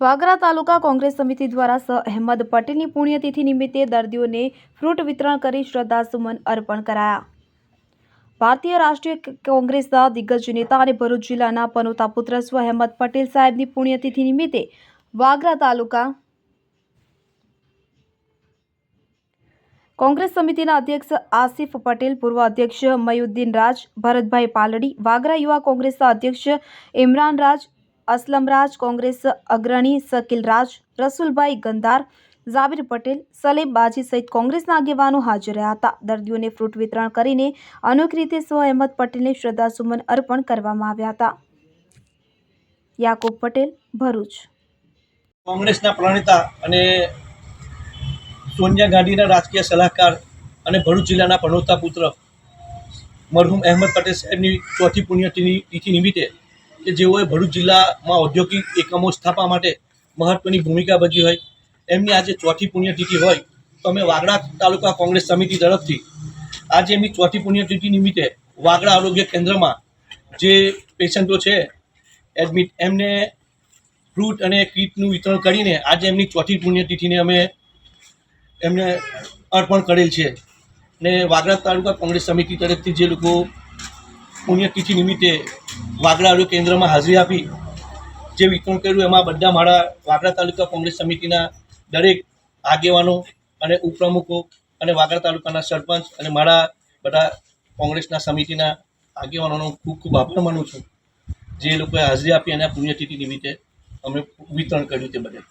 વાગરા તાલુકા કોંગ્રેસ સમિતિ દ્વારા સ અહેમદ પટેલની પુણ્યતિથિ નિમિત્તે દર્દીઓને ફ્રૂટ વિતરણ કરી શ્રદ્ધાસુમન અર્પણ કરાયા. ભારતીય રાષ્ટ્રીય કોંગ્રેસના દિગ્ગજ નેતા અને ભરૂચ જિલ્લાના પનોતા પુત્ર સ્વ અહેમદ પટેલ સાહેબની પુણ્યતિથિ નિમિત્તે વાગરા તાલુકા કોંગ્રેસ સમિતિના અધ્યક્ષ આસિફ પટેલ, પૂર્વ અધ્યક્ષ મયુદ્દીન રાજ ભરતભાઈ પાલડી, વાગરા યુવા કોંગ્રેસના અધ્યક્ષ ઇમરાન રાજ અસલમ રાજ, કોંગ્રેસ અગ્રણી શકીલરાજ રસુલભાઈ ગંધાર ઝાબિર પટેલ, સલીમ બાજી સહિત કોંગ્રેસના આગેવાનો હાજર રહ્યા હતા. દર્દીઓને ફ્રૂટ વિતરણ કરીને અનોખી રીતે સ્વ અહેમદ પટેલને શ્રદ્ધાસુમન અર્પણ કરવામાં આવ્યા હતા. યાકુબ પટેલ, ભરૂચ. કોંગ્રેસના પ્રણેતા અને સોનિયા ગાંધીના રાજકીય સલાહકાર અને ભરૂચ જિલ્લાના પનોતા પુત્ર મરહુમ અહેમદ પટેલ સાહેબની ચોથી પુણ્યતિથિ નિમિત્તે કે જેઓએ ભરૂચ જિલ્લામાં ઔદ્યોગિક એકમો સ્થાપવા માટે મહત્વની ભૂમિકા ભજવી હોય, એમની આજે ચોથી પુણ્યતિથિ હોય, તો અમે વાગડા તાલુકા કોંગ્રેસ સમિતિ તરફથી આજે એમની ચોથી પુણ્યતિથિ નિમિત્તે વાગડા આરોગ્ય કેન્દ્રમાં જે પેશન્ટો છે, એડમિટ એમને ફ્રૂટ અને કીટનું વિતરણ કરીને આજે એમની ચોથી પુણ્યતિથિને અમે એમને અર્પણ કરેલ છે. ને વાગડા તાલુકા કોંગ્રેસ સમિતિ તરફથી જે લોકો પુણ્યતિથિ નિમિત્તે વાગડા આરોગ્ય કેન્દ્રમાં હાજરી આપી, જે વિતરણ કર્યું, એમાં બધા મારા વાગડા તાલુકા કોંગ્રેસ સમિતિના દરેક આગેવાનો અને ઉપપ્રમુખો અને વાગડા તાલુકાના સરપંચ અને મારા બધા કોંગ્રેસના સમિતિના આગેવાનોનો ખૂબ ખૂબ આભાર માનું છું. જે લોકોએ હાજરી આપી અને પુણ્યતિથિ નિમિત્તે અમે વિતરણ કર્યું તે બદલ.